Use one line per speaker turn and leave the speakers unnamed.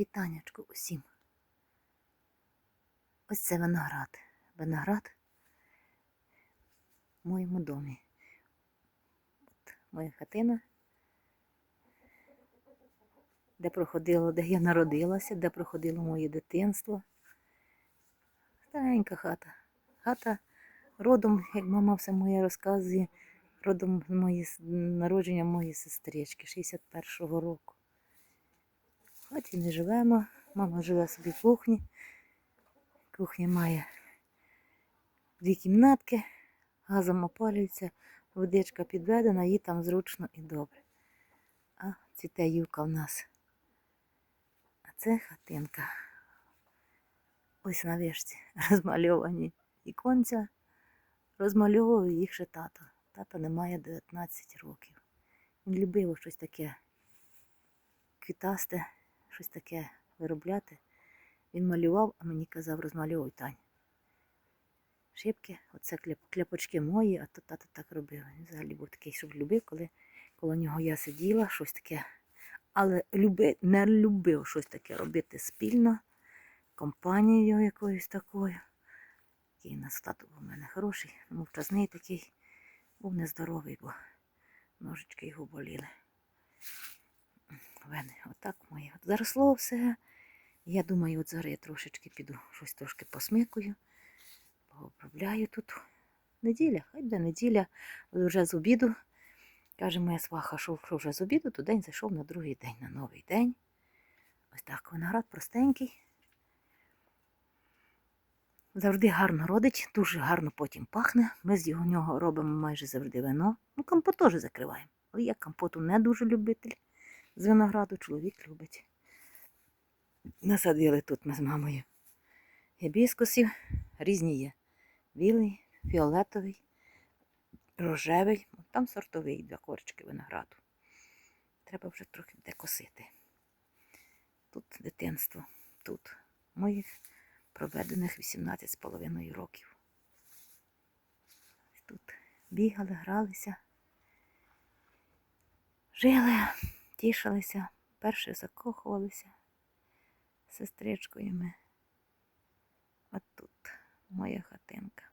Вітанечку усім. Ось це виноград. Виноград в моєму домі. От моя хатина, де проходило, де я народилася, де проходило моє дитинство. Старенька хата. Хата родом, як мама все моє розказує, родом мої, народження моєї сестрички 61-го року. В хаті не живемо. Мама живе собі в кухні. Кухня має дві кімнатки, газом опалюється, водичка підведена, їй там зручно і добре. А цвіте юка в нас. А це хатинка. Ось на вишці розмальовані іконця. Розмальовував їх ще тато. Тата не має 19 років. Він любив щось таке квітасте, щось таке виробляти. Він малював, а мені казав, розмальовуй Тань. Шибки, оце кляп, кляпочки мої, а то тато так робив. Він взагалі був такий, щоб любив, коли коло нього я сиділа, щось таке. Але люби, не любив щось таке робити спільно, компанією якоюсь такою. Який у нас тато був у мене хороший, мовчазний такий, був нездоровий, бо ножички його боліли. Вени, отак моє. От заросло все. Я думаю, от зараз я трошечки піду, щось трошки посмикую, пообробляю тут. Неділя, хай буде неділя, вже з обіду. Каже моя сваха, що вже з обіду, то день зайшов на другий день, на новий день. Ось так виноград простенький. Завжди гарно родить, дуже гарно потім пахне. Ми з його нього робимо майже завжди вино. Ну, компот теж закриваємо. Але я компоту не дуже любитель. З винограду чоловік любить. Насадили тут ми з мамою гібіскусів. Різні є. Білий, фіолетовий, рожевий. Там сортовий для корочки винограду. Треба вже трохи де косити. Тут дитинство, тут моїх проведених 18 з половиною років. Тут бігали, гралися, жили, тішилися, перше закохувалися сестричкою ми. Отут тут моя хатинка.